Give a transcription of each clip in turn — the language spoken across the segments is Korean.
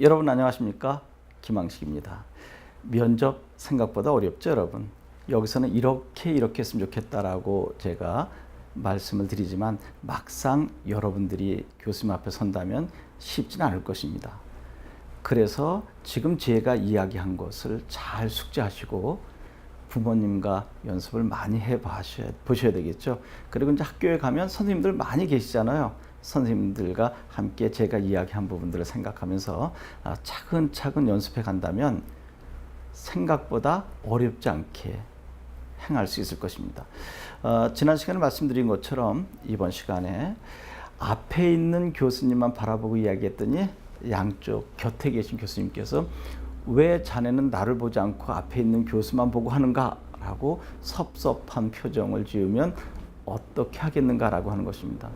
여러분 안녕하십니까? 김항식입니다. 면접 생각보다 어렵죠, 여러분? 여기서는 이렇게 이렇게 했으면 좋겠다라고 제가 말씀을 드리지만 막상 여러분들이 교수님 앞에 선다면 쉽지는 않을 것입니다. 그래서 지금 제가 이야기한 것을 잘 숙지하시고 부모님과 연습을 많이 해 보셔야, 되겠죠. 그리고 이제 학교에 가면 선생님들 많이 계시잖아요. 선생님들과 함께 제가 이야기한 부분들을 생각하면서 아, 차근차근 연습해 간다면 생각보다 어렵지 않게 행할 수 있을 것입니다. 어, 지난 시간에 말씀드린 것처럼 이번 시간에 앞에 있는 교수님만 바라보고 이야기했더니 양쪽 곁에 계신 교수님께서 왜 자네는 나를 보지 않고 앞에 있는 교수만 보고 하는가 라고 섭섭한 표정을 지으면 어떻게 하겠는가라고 하는 것입니다.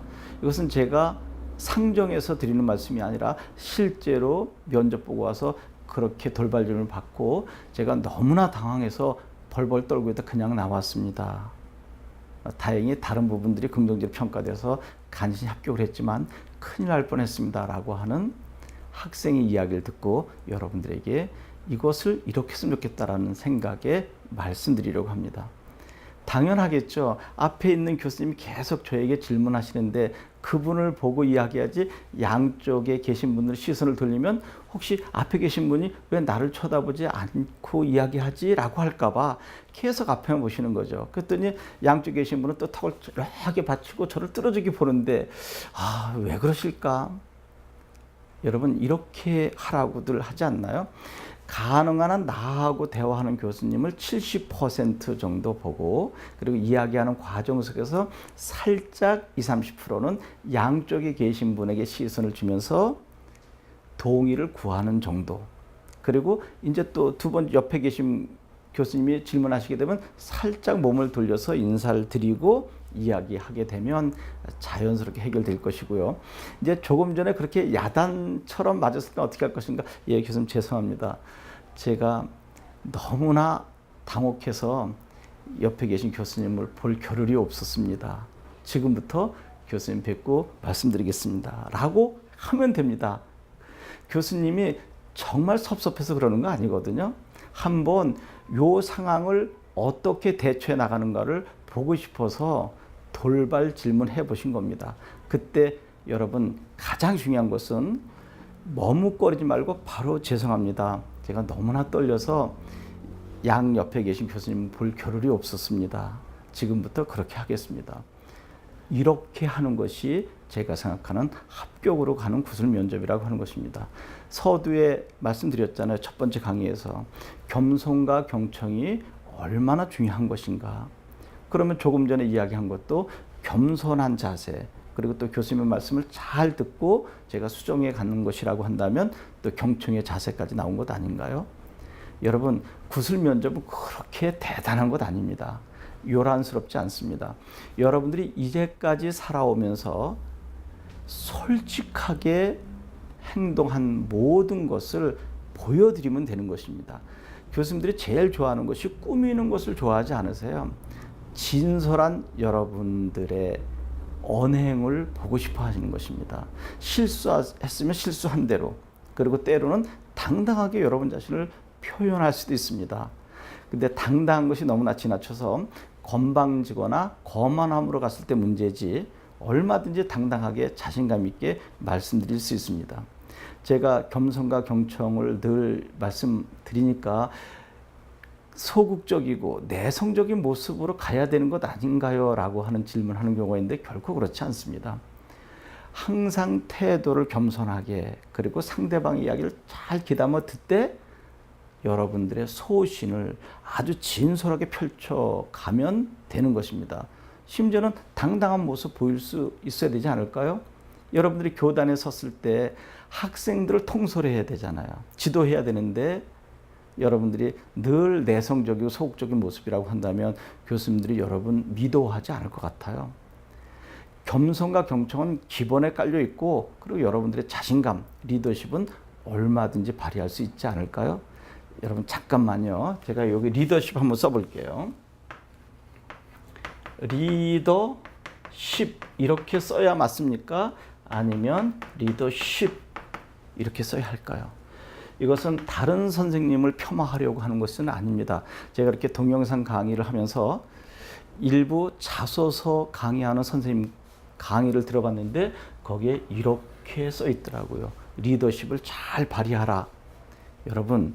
이것은 제가 상정해서 드리는 말씀이 아니라 실제로 면접 보고 와서 그렇게 돌발질을 받고 제가 너무나 당황해서 벌벌 떨고 있다 그냥 나왔습니다. 다행히 다른 부분들이 긍정적으로 평가돼서 간신히 합격을 했지만 큰일 날 뻔했습니다라고 하는 학생의 이야기를 듣고 여러분들에게 이것을 이렇게 했으면 좋겠다라는 생각에 말씀드리려고 합니다. 당연하겠죠. 앞에 있는 교수님이 계속 저에게 질문하시는데 그분을 보고 이야기하지 양쪽에 계신 분들 시선을 돌리면 혹시 앞에 계신 분이 왜 나를 쳐다보지 않고 이야기하지? 라고 할까봐 계속 앞에만 보시는 거죠. 그랬더니 양쪽에 계신 분은 또 턱을 이렇게 받치고 저를 뚫어주기 보는데 아, 왜 그러실까? 여러분, 이렇게 하라고들 하지 않나요? 가능한 한 나하고 대화하는 교수님을 70% 정도 보고 그리고 이야기하는 과정 속에서 살짝 20, 30%는 양쪽에 계신 분에게 시선을 주면서 동의를 구하는 정도. 그리고 이제 또 두 번 옆에 계신 교수님이 질문하시게 되면 살짝 몸을 돌려서 인사를 드리고 이야기하게 되면 자연스럽게 해결될 것이고요. 이제 조금 전에 그렇게 야단처럼 맞았을 때 어떻게 할 것인가? 예, 교수님 죄송합니다. 제가 너무나 당혹해서 옆에 계신 교수님을 볼 겨를이 없었습니다. 지금부터 교수님 뵙고 말씀드리겠습니다. 라고 하면 됩니다. 교수님이 정말 섭섭해서 그러는 거 아니거든요. 한번 요 상황을 어떻게 대처해 나가는가를 보고 싶어서 돌발 질문해 보신 겁니다. 그때 여러분 가장 중요한 것은 머뭇거리지 말고 바로 죄송합니다. 제가 너무나 떨려서 양 옆에 계신 교수님 볼 겨를이 없었습니다. 지금부터 그렇게 하겠습니다. 이렇게 하는 것이 제가 생각하는 합격으로 가는 구술 면접이라고 하는 것입니다. 서두에 말씀드렸잖아요. 첫 번째 강의에서 겸손과 경청이 얼마나 중요한 것인가. 그러면 조금 전에 이야기한 것도 겸손한 자세, 그리고 또 교수님의 말씀을 잘 듣고 제가 수정해 가는 것이라고 한다면 또 경청의 자세까지 나온 것 아닌가요? 여러분, 구술 면접은 그렇게 대단한 것 아닙니다. 요란스럽지 않습니다. 여러분들이 이제까지 살아오면서 솔직하게 행동한 모든 것을 보여드리면 되는 것입니다. 교수님들이 제일 좋아하는 것이 꾸미는 것을 좋아하지 않으세요. 진솔한 여러분들의 언행을 보고 싶어 하시는 것입니다. 실수했으면 실수한 대로 그리고 때로는 당당하게 여러분 자신을 표현할 수도 있습니다. 근데 당당한 것이 너무나 지나쳐서 건방지거나 거만함으로 갔을 때 문제지 얼마든지 당당하게 자신감 있게 말씀드릴 수 있습니다. 제가 겸손과 경청을 늘 말씀드리니까 소극적이고 내성적인 모습으로 가야 되는 것 아닌가요? 라고 하는 질문하는 경우가 있는데 결코 그렇지 않습니다. 항상 태도를 겸손하게 그리고 상대방 이야기를 잘 귀담아 듣되 여러분들의 소신을 아주 진솔하게 펼쳐가면 되는 것입니다. 심지어는 당당한 모습 보일 수 있어야 되지 않을까요? 여러분들이 교단에 섰을 때 학생들을 통솔해야 되잖아요. 지도해야 되는데 여러분들이 늘 내성적이고 소극적인 모습이라고 한다면 교수님들이 여러분 미도하지 않을 것 같아요. 겸손과 경청은 기본에 깔려 있고 그리고 여러분들의 자신감, 리더십은 얼마든지 발휘할 수 있지 않을까요? 여러분 잠깐만요. 제가 여기 리더십 한번 써볼게요. 리더십 이렇게 써야 맞습니까? 아니면 리더십 이렇게 써야 할까요? 이것은 다른 선생님을 폄하하려고 하는 것은 아닙니다. 제가 이렇게 동영상 강의를 하면서 일부 자소서 강의하는 선생님 강의를 들어봤는데 거기에 이렇게 써 있더라고요. 리더십을 잘 발휘하라. 여러분,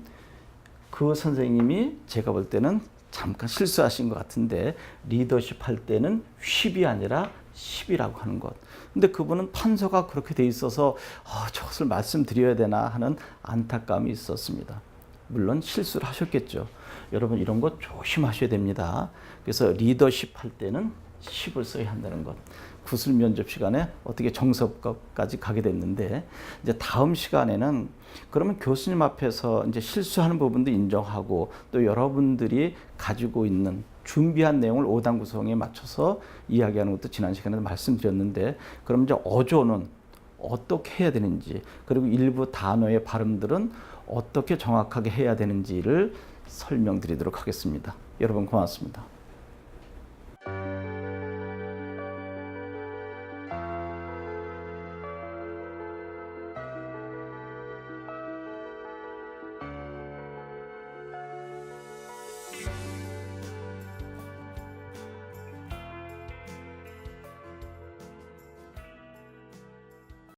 그 선생님이 제가 볼 때는 잠깐 실수하신 것 같은데 리더십 할 때는 쉿이 아니라 10이라고 하는 것. 근데 그분은 판서가 그렇게 돼 있어서 아, 저것을 말씀드려야 되나 하는 안타까움이 있었습니다. 물론 실수를 하셨겠죠. 여러분 이런 것 조심하셔야 됩니다. 그래서 리더십 할 때는 10을 써야 한다는 것. 구술 면접 시간에 어떻게 정석까지 가게 됐는데 이제 다음 시간에는 그러면 교수님 앞에서 이제 실수하는 부분도 인정하고 또 여러분들이 가지고 있는 준비한 내용을 5단 구성에 맞춰서 이야기하는 것도 지난 시간에 말씀드렸는데 그럼 이제 어조는 어떻게 해야 되는지 그리고 일부 단어의 발음들은 어떻게 정확하게 해야 되는지를 설명드리도록 하겠습니다. 여러분 고맙습니다.